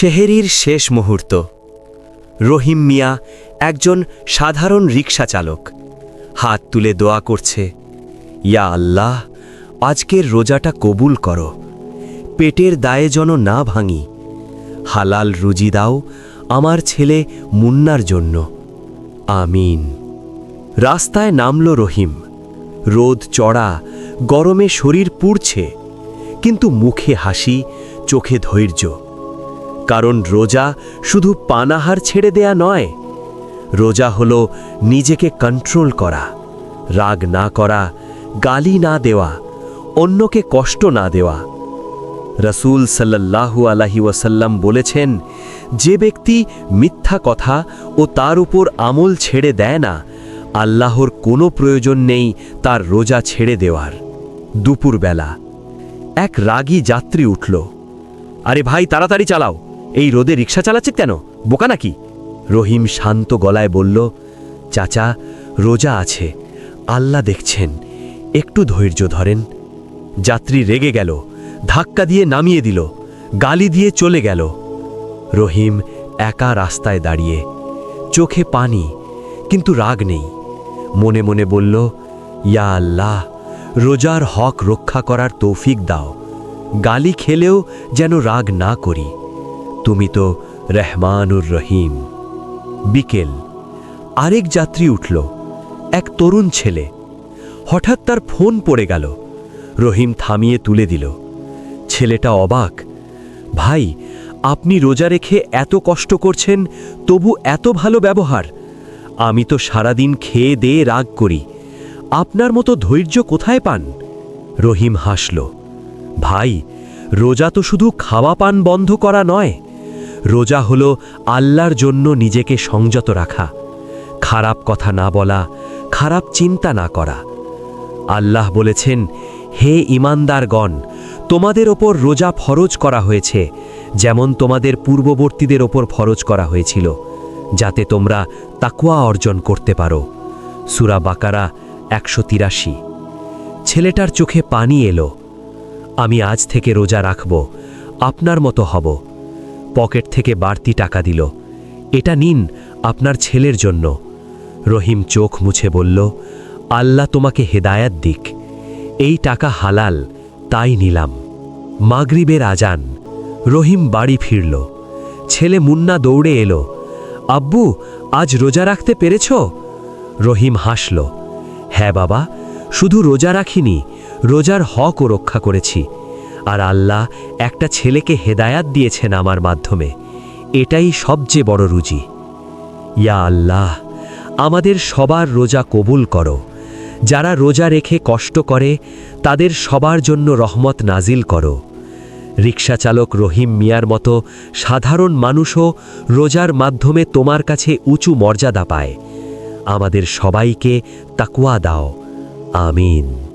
শেহেরির শেষ মুহূর্ত। রহিম মিয়া একজন সাধারণ রিক্সা চালক। হাত তুলে দোয়া করছে, ইয়া আল্লাহ, আজকের রোজাটা কবুল করো। পেটের দায়ে যেন না ভাঙি। হালাল রুজি দাও আমার ছেলে মুন্নার জন্য। আমিন। রাস্তায় নামল রহিম। রোদ চড়া, গরমে শরীর পুড়ছে, কিন্তু মুখে হাসি, চোখে ধৈর্য। কারণ রোজা শুধু পানাহার ছেড়ে দেয়া নয়। রোজা হলো নিজেকে কন্ট্রোল করা, রাগ না করা, গালি না দেওয়া, অন্যকে কষ্ট না দেওয়া। রসুল সাল্লাল্লাহু আলাহি ওয়াসাল্লাম বলেছেন, যে ব্যক্তি মিথ্যা কথা ও তার উপর আমল ছেড়ে দেয় না, আল্লাহর কোনো প্রয়োজন নেই তার রোজা ছেড়ে দেওয়ার। দুপুরবেলা এক রাগী যাত্রী উঠল, আরে ভাই, তাড়াতাড়ি চালাও। এই রোদে রিক্সা চালাচ্ছে কেন? বোকা নাকি? রহিম শান্ত গলায় বলল, চাচা, রোজা আছে। আল্লাহ দেখছেন। একটু ধৈর্য ধরেন। যাত্রী রেগে গেল, ধাক্কা দিয়ে নামিয়ে দিল, গালি দিয়ে চলে গেল। রহিম একা রাস্তায় দাঁড়িয়ে, চোখে পানি, কিন্তু রাগ নেই। মনে মনে বলল, ইয়া আল্লাহ, রোজার হক রক্ষা করার তৌফিক দাও। গালি খেলেও যেন রাগ না করি। তুমি তো রহমানুর রহিম। বিকেল, আরেক যাত্রী উঠল, এক তরুণ ছেলে। হঠাৎ তার ফোন পড়ে গেল। রহিম থামিয়ে তুলে দিল। ছেলেটা অবাক, ভাই, আপনি রোজা রেখে এত কষ্ট করছেন, তবু এত ভালো ব্যবহার। আমি তো সারাদিন খেয়ে দেয়ে রাগ করি। আপনার মতো ধৈর্য কোথায় পান? রহিম হাসল, ভাই, রোজা তো শুধু খাওয়া পান বন্ধ করা নয় রোজা হলো আল্লাহর জন্য নিজেকে সংযত রাখা। খারাপ কথা না বলা, খারাপ চিন্তা না করা। আল্লাহ বলেছেন, হে ইমানদারগণ তোমাদের ওপর রোজা ফরজ করা হয়েছে, যেমন তোমাদের পূর্ববর্তীদের ওপর ফরজ করা হয়েছিল, যাতে তোমরা তাকুয়া অর্জন করতে পারো। সুরা বাকারা একশো তিরাশি। ছেলেটার চোখে পানি এলো। আমি আজ থেকে রোজা রাখব, আপনার মতো হব। পকেট থেকে বাড়তি টাকা দিল। এটা নিন আপনার ছেলের জন্য। রহিম চোখ মুছে বলল, আল্লাহ তোমাকে হেদায়াত দিক। এই টাকা হালাল, তাই নিলাম। মাগরিবের আজান। রহিম বাড়ি ফিরল। ছেলে মুন্না দৌড়ে এলো, আব্বু, আজ রোজা রাখতে পেরেছ? রহিম হাসল হ্যাঁ বাবা, শুধু রোজা রাখিনি, রোজার হকও রক্ষা করেছি। আর আল্লাহ একটা ছেলেকে হেদায়াত দিয়েছেন আমার মাধ্যমে। এটাই সবচেয়ে বড় রুজি। ইয়া আল্লাহ, আমাদের সবার রোজা কবুল করো। যারা রোজা রেখে কষ্ট করে, তাদের সবার জন্য রহমত নাজিল করো। রিক্সা চালক রহিম মিয়ার মতো সাধারণ মানুষও রোজার মাধ্যমে তোমার কাছে উঁচু মর্যাদা পায়। আমাদের সবাইকে তাকুয়া দাও। আমিন।